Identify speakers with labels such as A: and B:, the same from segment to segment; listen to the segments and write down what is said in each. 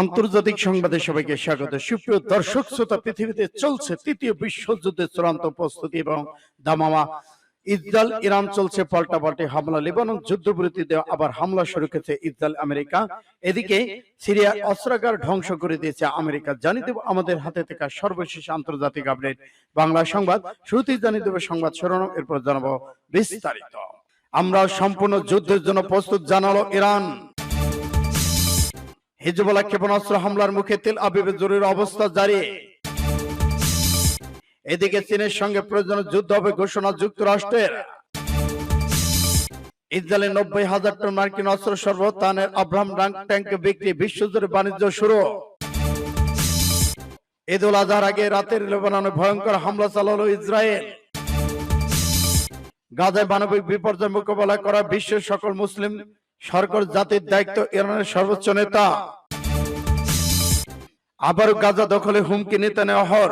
A: আন্তর্জাতিক সংবাদে সবাইকে স্বাগত সুপ্রিয় দর্শক শ্রোতা পৃথিবীতে চলছে তৃতীয় বিশ্বযুদ্ধের চূড়ান্ত প্রস্তুতি এবং দামামা ইসরায়েল ইরান চলছে পাল্টা পাল্টাপাল্টি হামলা লেবানন দেওয়া আবার হামলা শুরু করেছে ইসরায়েল আমেরিকা এদিকে সিরিয়া অস্ত্রাগার ধ্বংস করে দিয়েছে আমেরিকা জানি দেব আমাদের হাতে থাকা সর্বশেষ আন্তর্জাতিক আপডেট বাংলা সংবাদ শ্রুতি জানি দেব সংবাদ শিরোনাম এরপর জানাবো বিস্তারিত আমরা সম্পূর্ণ যুদ্ধের জন্য প্রস্তুত জানালো ইরান হিজবুল্লাহ ক্ষেপণাস্ত্র হামলার মুখে তেল আবিবের জরুরি অবস্থা জারি এদিকে চীনের সঙ্গে প্রয়োজনীয় যুদ্ধ হবে ঘোষণা যুক্তরাষ্ট্রের ইসরায়েলে নব্বই হাজার টন মার্কিন অস্ত্র সর্বতানের আব্রাহাম ট্যাঙ্ক বিক্রি বিশ্বজুড়ে বাণিজ্য শুরু ঈদ উল আজহার আগে রাতের লেবাননে ভয়ঙ্কর হামলা চালালো ইসরায়েল গাজায় মানবিক বিপর্যয় মোকাবেলা করা বিশ্বের সকল মুসলিম সরকার জাতির দায়িত্ব ইরানের সর্বোচ্চ নেতা আবারও গাজা দখলে হুমকি নেতা নেওয়ার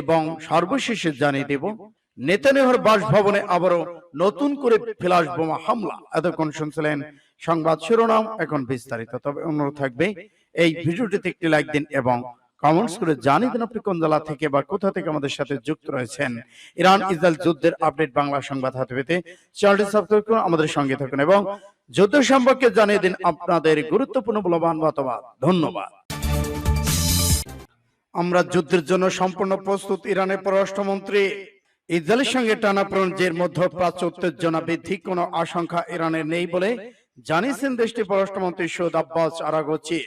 A: এবং সর্বশেষে জানিয়ে দেব নেতানেহর বাসভবনে আবারও নতুন করে ফ্লাশ বোমা হামলা এতক্ষণ শুনছিলেন সংবাদ শিরোনাম এখন বিস্তারিত তবে অনুরোধ থাকবে এই ভিডিওটিতে একটি লাইক দিন এবং কমেন্টস করে জানিয়ে দিন আপনি কোন জেলা থেকে বা কোথা থেকে আমাদের সাথে যুক্ত রয়েছেন ইরান ইসরায়েল যুদ্ধের আপডেট বাংলা সংবাদ হাতে পেতে চ্যানেলটি সাবস্ক্রাইব করুন আমাদের সঙ্গে থাকুন এবং যুদ্ধ সম্পর্কে জানিয়ে দিন আপনাদের গুরুত্বপূর্ণ মূল্যবান মতামত ধন্যবাদ আমরা যুদ্ধের জন্য সম্পূর্ণ প্রস্তুত ইরানের পররাষ্ট্রমন্ত্রী ইসরায়েলের সঙ্গে টানা প্রণজের যে মধ্যপ্রাচ্য উত্তেজনা বৃদ্ধি কোনো আশঙ্কা ইরানের নেই বলে জানিয়েছেন দেশটির পররাষ্ট্রমন্ত্রী সৈয়দ আব্বাস আরাগোচি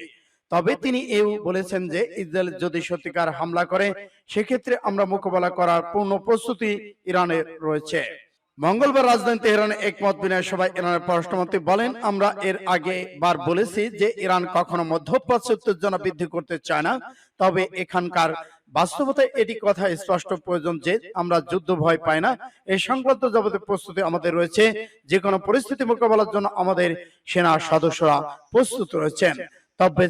A: তবে তিনি এও বলেছেন যে ইসরায়েল যদি সত্যিকার হামলা করে সেক্ষেত্রে আমরা মোকাবেলা করার পূর্ণ প্রস্তুতি ইরানের রয়েছে মঙ্গলবার রাজধানী তেহরানে একমত বিনয় সভায় ইরানের পররাষ্ট্রমন্ত্রী বলেন আমরা এর আগে বার বলেছি যে ইরান কখনো মধ্যপ্রাচ্য উত্তেজনা বৃদ্ধি করতে চায় না তবে এখানকার বাস্তবতায় এটি কথা স্পষ্ট প্রয়োজন যে আমরা যুদ্ধ ভয় পাই না এই সংক্রান্ত জগতের প্রস্তুতি আমাদের রয়েছে যে কোনো পরিস্থিতি মোকাবেলার জন্য আমাদের সেনা সদস্যরা প্রস্তুত রয়েছেন তবে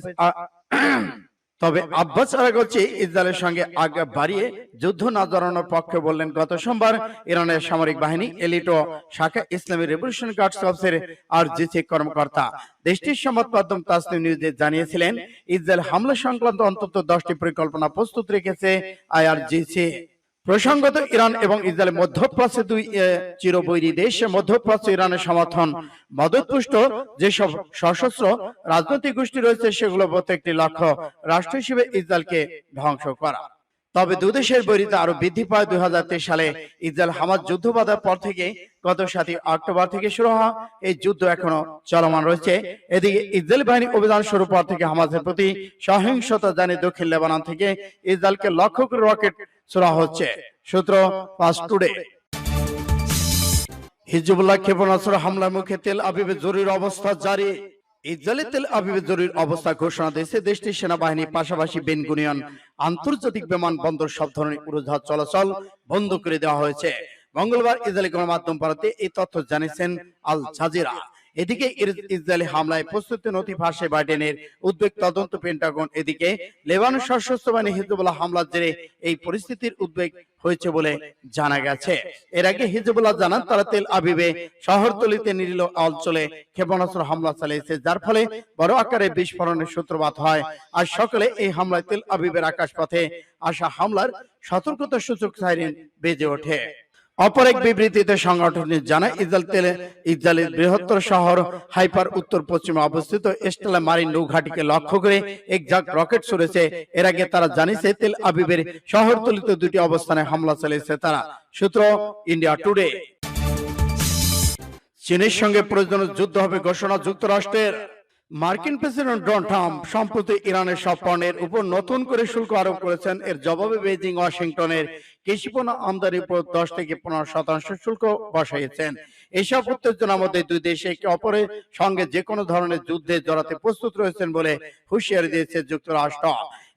A: তবে আব্বাস আরাগচি ইসরায়েলের সঙ্গে আগে বাড়িয়ে যুদ্ধ না দাঁড়ানোর পক্ষে বললেন গত সোমবার ইরানের সামরিক বাহিনী এলিটো শাখা ইসলামী রেভলিউশন গার্ডস অফিসের আর জিসি কর্মকর্তা দেশটির সংবাদ মাধ্যম তাসনিম নিউজে জানিয়েছিলেন ইসরায়েল হামলা সংক্রান্ত অন্তত দশটি পরিকল্পনা প্রস্তুত রেখেছে আইআরজিসি প্রসঙ্গত ইরান এবং ইসরায়েল মধ্যপ্রাচ্যে দুই চিরবৈরী দেশ মধ্যপ্রাচ্য ইরানের সমর্থন মদতপুষ্ট যেসব সশস্ত্র রাজনৈতিক গোষ্ঠী রয়েছে সেগুলো প্রত্যেকটি লক্ষ্য রাষ্ট্র হিসেবে ইসরায়েলকে ধ্বংস করা তবে দুদেশের বৈরিতা আরো বৃদ্ধি পায় দুই সালে ইসরায়েল হামাজ যুদ্ধ বাঁধার পর থেকে গত সাতই অক্টোবর থেকে শুরু হওয়া এই যুদ্ধ এখনো চলমান রয়েছে এদিকে ইসরায়েল বাহিনী অভিযান শুরু পর থেকে হামাজের প্রতি সহিংসতা জানিয়ে দক্ষিণ লেবানন থেকে ইসরায়েলকে লক্ষ্য করে রকেট ছোড়া হচ্ছে সূত্র টুডে হিজবুল্লাহ ক্ষেপণাস্ত্র হামলার মুখে তেল আবিবে জরুরি অবস্থা জারি তেল আবিবে জরুরি অবস্থা ঘোষণা দিয়েছে দেশটির সেনাবাহিনী পাশাপাশি বেনগুনিয়ন আন্তর্জাতিক বিমান বন্দর সব ধরনের উড়োজাহাজ চলাচল বন্ধ করে দেওয়া হয়েছে মঙ্গলবার ইসরায়েলি গণমাধ্যম ভারতে এই তথ্য জানিয়েছেন আল জাজিরা এদিকে ইসরায়েলি হামলায় প্রস্তুতি নথি ফাঁসে বাইডেনের উদ্বেগ তদন্ত পেন্টাগন এদিকে লেবানন সশস্ত্র বাহিনী হিজবুল্লাহ হামলার জেরে এই পরিস্থিতির উদ্বেগ হয়েছে বলে জানা গেছে এর আগে হিজবুল্লাহ জানান তারা তেল আবিবে শহরতলিতে নিরিল অঞ্চলে ক্ষেপণাস্ত্র হামলা চালিয়েছে যার ফলে বড় আকারে বিস্ফোরণের সূত্রপাত হয় আর সকালে এই হামলায় তেল আবিবের আকাশপথে আসা হামলার সতর্কতা সূচক সাইরেন বেজে ওঠে অপর এক বিবৃতিতে সংগঠনটি জানায় ইসরায়েল তেলে ইসরায়েলের বৃহত্তর শহর হাইপার উত্তর পশ্চিমে অবস্থিত এস্টেলা মারিন নৌঘাটিকে লক্ষ্য করে এক ঝাঁক রকেট ছুড়েছে এর আগে তারা জানিয়েছে তেল আবিবের শহরতলিত দুটি অবস্থানে হামলা চালিয়েছে তারা সূত্র ইন্ডিয়া টুডে চীনের সঙ্গে প্রয়োজনীয় যুদ্ধ হবে ঘোষণা যুক্তরাষ্ট্রের মার্কিন প্রেসিডেন্ট ডোনাল্ড ট্রাম্প সম্প্রতি ইরানের সব পণ্যের উপর নতুন করে শুল্ক আরোপ করেছেন এর জবাবে বেজিং ওয়াশিংটনের কৃষিপণ্য আমদানির উপর দশ থেকে পনেরো শতাংশ শুল্ক বসাইয়েছেন এইসব উত্তেজনার মধ্যে দুই দেশ একে অপরের সঙ্গে যে কোনো ধরনের যুদ্ধে জড়াতে প্রস্তুত রয়েছেন বলে হুঁশিয়ারি দিয়েছে যুক্তরাষ্ট্র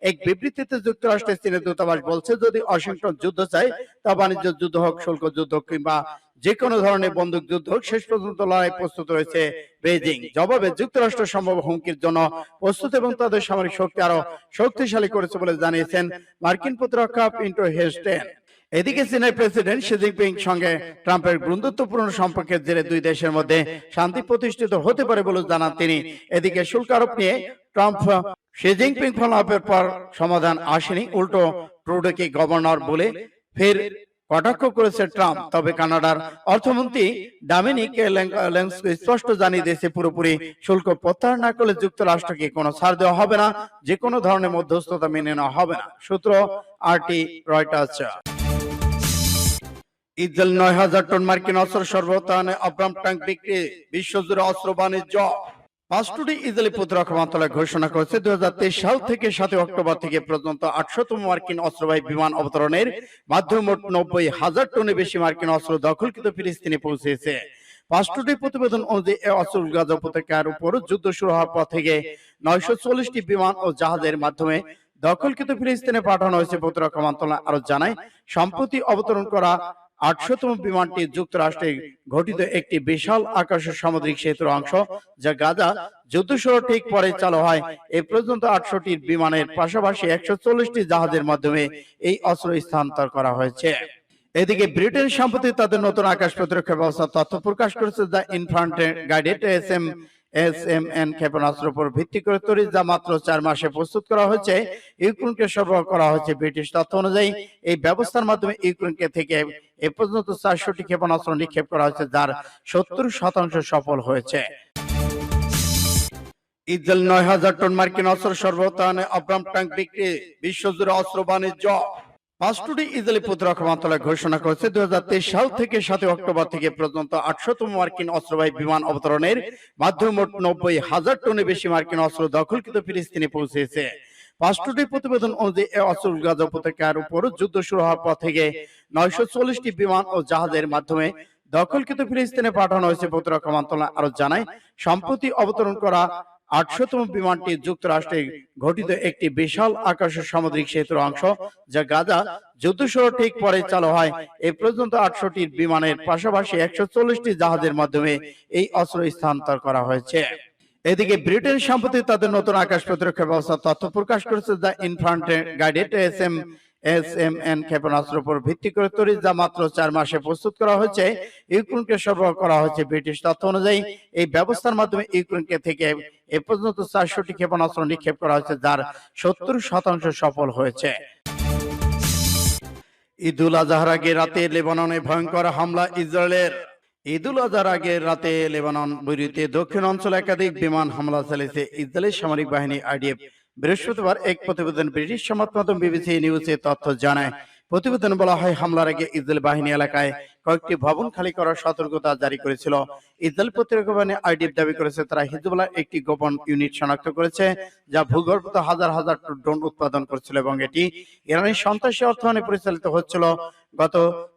A: এক বিবৃতিতে যুক্তরাষ্ট্রের চীনের দূতাবাস বলছে যদি ওয়াশিংটন যুদ্ধ চায় তা বাণিজ্য যুদ্ধ হোক শুল্ক যুদ্ধ কিংবা যে কোনো ধরনের বন্দুকযুদ্ধ শেষ পর্যন্ত লড়াই প্রস্তুত রয়েছে বেজিং জবাবে যুক্তরাষ্ট্র সম্ভব হুমকির জন্য প্রস্তুত এবং তাদের সামরিক শক্তি আরো শক্তিশালী করেছে বলে জানিয়েছেন মার্কিন প্রতিরক্ষা পিন্টো হেস্টেন এদিকে চীনের প্রেসিডেন্ট শি জিনপিং সঙ্গে ট্রাম্পের বন্ধুত্বপূর্ণ সম্পর্কের জেরে দুই দেশের মধ্যে শান্তি প্রতিষ্ঠিত হতে পারে বলে জানান তিনি এদিকে শুল্ক আরোপ নিয়ে ট্রাম্প শি জিনপিং ফলাপের পর সমাধান আসেনি উল্টো ট্রুডোকে গভর্নর বলে ফের কটাক্ষ করেছে ট্রাম্প তবে কানাডার অর্থমন্ত্রী ডামিনিক স্পষ্ট জানিয়ে দিয়েছে পুরোপুরি শুল্ক প্রত্যাহার না করলে যুক্তরাষ্ট্রকে কোনো ছাড় দেওয়া হবে না যে কোনো ধরনের মধ্যস্থতা মেনে নেওয়া হবে না সূত্র আরটি রয়টার্স ইসরায়েল নয় হাজার টন মার্কিন অস্ত্র সরবরাহ অব্রাম ট্যাঙ্ক বিক্রি বিশ্বজুড়ে অস্ত্র বাণিজ্য মন্ত্রণালয় ঘোষণা করেছে সাল থেকে সাতই অক্টোবর থেকে পর্যন্ত আটশোতম মার্কিন অস্ত্রবাহী বিমান অবতরণের মাধ্যমে মোট নব্বই হাজার টনে বেশি মার্কিন অস্ত্র দখলকৃত ফিলিস্তিনে পৌঁছেছে পাঁচটি প্রতিবেদন অনুযায়ী অস্ত্র উপত্যকার উপর যুদ্ধ শুরু হওয়ার পর থেকে নয়শো চল্লিশটি বিমান ও জাহাজের মাধ্যমে দখলকৃত ফিলিস্তিনে পাঠানো হয়েছে প্রতিরক্ষা মন্ত্রণালয় আরো জানায় সম্প্রতি অবতরণ করা আটশোতম বিমানটি যুক্তরাষ্ট্রে ঘটিত একটি বিশাল আকাশ সামুদ্রিক সেতুর অংশ যা গাজা যুদ্ধ শুরু ঠিক পরে চালু হয় এ পর্যন্ত আটশোটি বিমানের পাশাপাশি একশো চল্লিশটি জাহাজের মাধ্যমে এই অস্ত্র স্থানান্তর করা হয়েছে এদিকে ব্রিটেন সম্প্রতি তাদের নতুন আকাশ প্রতিরক্ষা ব্যবস্থা তথ্য প্রকাশ করেছে the infrared guided S M S M উপর ভিত্তি করে তৈরি যা মাত্র চার মাসে প্রস্তুত করা হয়েছে ইউক্রেনকে সরবরাহ করা হয়েছে ব্রিটিশ তথ্য অনুযায়ী এই ব্যবস্থার মাধ্যমে ইউক্রেনকে থেকে এ পর্যন্ত চারশোটি ক্ষেপণাস্ত্র নিক্ষেপ করা হয়েছে যার সত্তর শতাংশ সফল হয়েছে ইসরায়েল নয় হাজার টন মার্কিন অস্ত্র সরবরাহ অব্রাম ট্যাঙ্ক বিক্রি বিশ্বজুড়ে অস্ত্র বাণিজ্য মন্ত্রণালয় ঘোষণা করেছে সাল থেকে অক্টোবর থেকে পর্যন্ত আটশোতম মার্কিন অস্ত্রবাহী বিমান অবতরণের মাধ্যমে মোট নব্বই হাজার টনে বেশি মার্কিন অস্ত্র দখলকৃত ফিলিস্তিনে পৌঁছেছে পাঁচটি প্রতিবেদন অনুযায়ী অস্ত্র উপত্যকার উপর যুদ্ধ শুরু হওয়ার পর থেকে নয়শো চল্লিশটি বিমান ও জাহাজের মাধ্যমে দখলকৃত ফিলিস্তিনে পাঠানো হয়েছে প্রতিরক্ষা মন্ত্রণালয় আরো জানায় সম্প্রতি অবতরণ করা আটশোতম বিমানটি যুক্তরাষ্ট্রে ঘটিত একটি বিশাল আকাশ সামুদ্রিক সেতুর অংশ যা গাজা যুদ্ধ ঠিক পরে চালু হয় এ পর্যন্ত আটশোটি বিমানের পাশাপাশি একশো চল্লিশটি জাহাজের মাধ্যমে এই অস্ত্র স্থানান্তর করা হয়েছে এদিকে ব্রিটেন সম্প্রতি তাদের নতুন আকাশ প্রতিরক্ষা ব্যবস্থা তথ্য প্রকাশ করেছে যা infrared guided S M S M N ক্ষেপণাস্ত্র উপর ভিত্তি করে তৈরি যা মাত্র চার মাসে প্রস্তুত করা হয়েছে ইউক্রেনকে সরবরাহ করা হয়েছে ব্রিটিশ তথ্য অনুযায়ী এই ব্যবস্থার মাধ্যমে ইউক্রেনকে থেকে এ পর্যন্ত চারশোটি ক্ষেপণাস্ত্র নিক্ষেপ করা হয়েছে যার সত্তর শতাংশ সফল হয়েছে ঈদুল আজহার আগে রাতে লেবাননে ভয়ঙ্কর হামলা ইসরায়েলের ঈদুল আজহার আগে রাতে লেবানন বৈরুতে দক্ষিণ অঞ্চলে একাধিক বিমান হামলা চালিয়েছে ইসরায়েলের সামরিক বাহিনী আইডিএফ বৃহস্পতিবার এক প্রতিবেদন ব্রিটিশ সমাজ মাধ্যম বিবিসি নিউজে তথ্য জানায় প্রতিবেদনে বলা হয় হামলার আগে ইসরায়েল বাহিনী এলাকায় কয়েকটি ভবন খালি করার সতর্কতা জারি করেছিল ইসরায়েল প্রতিরক্ষা বাহিনী আইডিএফ দাবি করেছে তারা হিজবুল্লাহ একটি গোপন ইউনিট শনাক্ত করেছে যা ভূগর্ভত হাজার হাজার ড্রোন উৎপাদন করছিল এবং এটি ইরানের সন্ত্রাসী অর্থায়নে পরিচালিত হচ্ছিল গত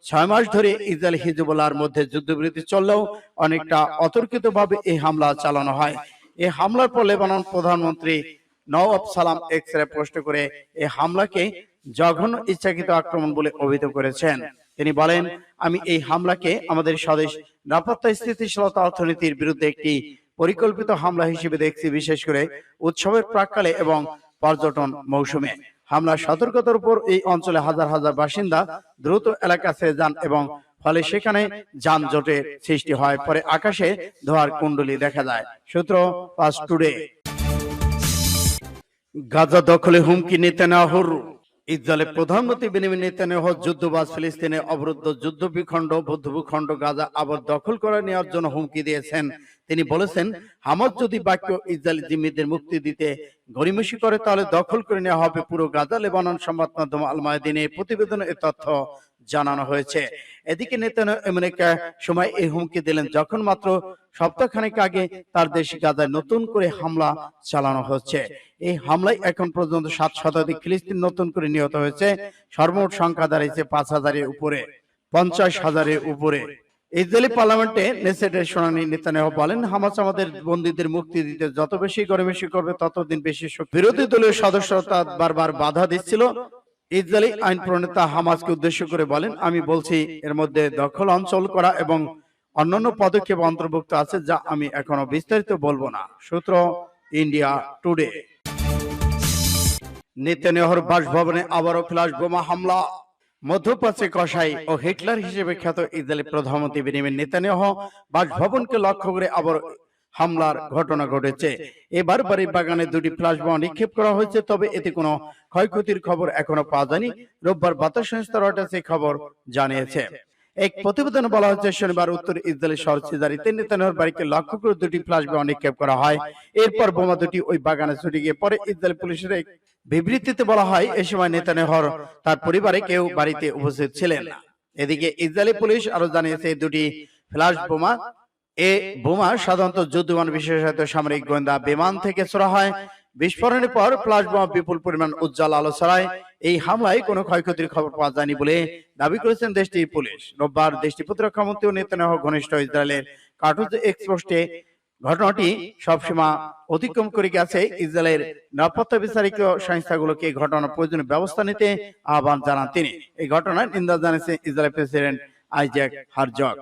A: ছয় মাস ধরে ইসরায়েল হিজবুল্লাহর মধ্যে যুদ্ধবিরতি চললেও অনেকটা অতর্কিতভাবে এই হামলা চালানো হয় এই হামলার পর লেবানন প্রধানমন্ত্রী নওয়াব সালাম এক্স রে পোস্ট করে এই হামলাকে জঘন্য ইচ্ছাকৃত আক্রমণ বলে অভিহিত করেছেন তিনি বলেন আমি এই হামলাকে আমাদের স্বদেশ নিরাপত্তা স্থিতিশীলতা অর্থনীতির বিরুদ্ধে একটি পরিকল্পিত হামলা হিসেবে দেখছি বিশেষ করে উৎসবের প্রাককালে এবং পর্যটন মৌসুমে হামলা সতর্কতার উপর এই অঞ্চলে হাজার হাজার বাসিন্দা দ্রুত এলাকা ছেড়ে যান এবং ফলে সেখানে যানজটের সৃষ্টি হয় পরে আকাশে ধোয়ার কুণ্ডলী দেখা যায় সূত্র পাস টুডে গাজা দখলে হুমকি নিতে না হরু ইসরায়েলের প্রধানমন্ত্রী বেনিমিন নেতানিয়াহু যুদ্ধবাজ ফিলিস্তিনে অবরুদ্ধ যুদ্ধ বিখণ্ড বৌদ্ধ ভূখণ্ড গাজা আবার দখল করে নেওয়ার জন্য হুমকি দিয়েছেন তিনি বলেছেন হামাস যদি বাক্য ইসরায়েলি জিম্মিদের মুক্তি দিতে গরিমসি করে তাহলে দখল করে নেওয়া হবে পুরো গাজা লেবানন সংবাদ মাধ্যম আলমায়দিনে প্রতিবেদনে এ তথ্য জানানো হয়েছে এদিকে নেতানিকা সময় এই হুমকি দিলেন যখন মাত্র সপ্তাহখানেক আগে তার দেশ গাদায় নতুন করে হামলা চালানো হচ্ছে এই হামলায় এখন পর্যন্ত সাত শতাধিক ফিলিস্তিন নতুন করে নিহত হয়েছে সর্বমোট সংখ্যা দাঁড়িয়েছে পাঁচ হাজারের উপরে পঞ্চাশ হাজারের উপরে ইসরায়েলি পার্লামেন্টে নেসেটের শুনানি নেতানিয়াহু বলেন হামাস আমাদের বন্দীদের মুক্তি দিতে যত বেশি গরমেশি করবে ততদিন বেশি বিরোধী দলীয় সদস্যতা বারবার বাধা দিচ্ছিল ইসরায়েলি আইন প্রণেতা হামাসকে উদ্দেশ্য করে বলেন আমি বলছি এর মধ্যে দখল অঞ্চল করা এবং অন্যান্য পদক্ষেপ অন্তর্ভুক্ত আছে যা আমি এখনো বিস্তারিত বলবো না সূত্র ইন্ডিয়া টুডে নেতানিয়াহুর বাসভবনে আবারও ফ্ল্যাশ বোমা হামলা মধ্যপ্রাচ্যে কসাই ও হিটলার হিসেবে খ্যাত ইসরায়েলি প্রধানমন্ত্রী বেনিমিন নেতানিয়াহ বাসভবনকে লক্ষ্য করে আবারও হামলার ঘটনা ঘটেছে এবার বাড়ির বাগানে দুটি ফ্লাশ বোমা নিক্ষেপ করা হয়েছে তবে এতে কোনো ক্ষয়ক্ষতির খবর এখনো পাওয়া যায়নি রোববার বাতাস সংস্থা রয়টার্স এই খবর জানিয়েছে এক প্রতিবেদনে বলা হচ্ছে শনিবার উত্তর ইসরায়েলের শহর সিজারিতে নেতানহর বাড়িকে লক্ষ্য করে দুটি ফ্লাশ বোমা নিক্ষেপ করা হয় এরপর বোমা দুটি ওই বাগানে ছুটে গিয়ে পরে ইসরায়েল পুলিশের এক বিবৃতিতে বলা হয় এ সময় নেতানহর তার পরিবারে কেউ বাড়িতে উপস্থিত ছিলেন না এদিকে ইসরায়েলি পুলিশ আরো জানিয়েছে দুটি ফ্লাশ বোমা এ বোমা সাধারণত যুদ্ধবিমান বিশেষত সামরিক গোয়েন্দা বিমান থেকে ছোড়া হয় বিস্ফোরণের পর ফ্লাশ বোমা বিপুল পরিমাণ উজ্জ্বল আলো ছড়ায় এই হামলায় কোন ক্ষয়ক্ষতির খবর পাওয়া যায়নি বলে দাবি করেছেন দেশটির পুলিশ রোববার দেশটির প্রতিরক্ষা মন্ত্রী নেতানাহ ঘনিষ্ঠ ইসরায়েলের কার্টুজ এক্সপোস্টে ঘটনাটি সবসময় অতিক্রম করে গেছে ইসরায়েলের নিরাপত্তা বিচারিক সংস্থাগুলোকে ঘটনার প্রয়োজনীয় ব্যবস্থা নিতে আহ্বান জানান তিনি এই ঘটনায় নিন্দা জানিয়েছেন ইসরায়েল প্রেসিডেন্ট আইজ্যাক হারজক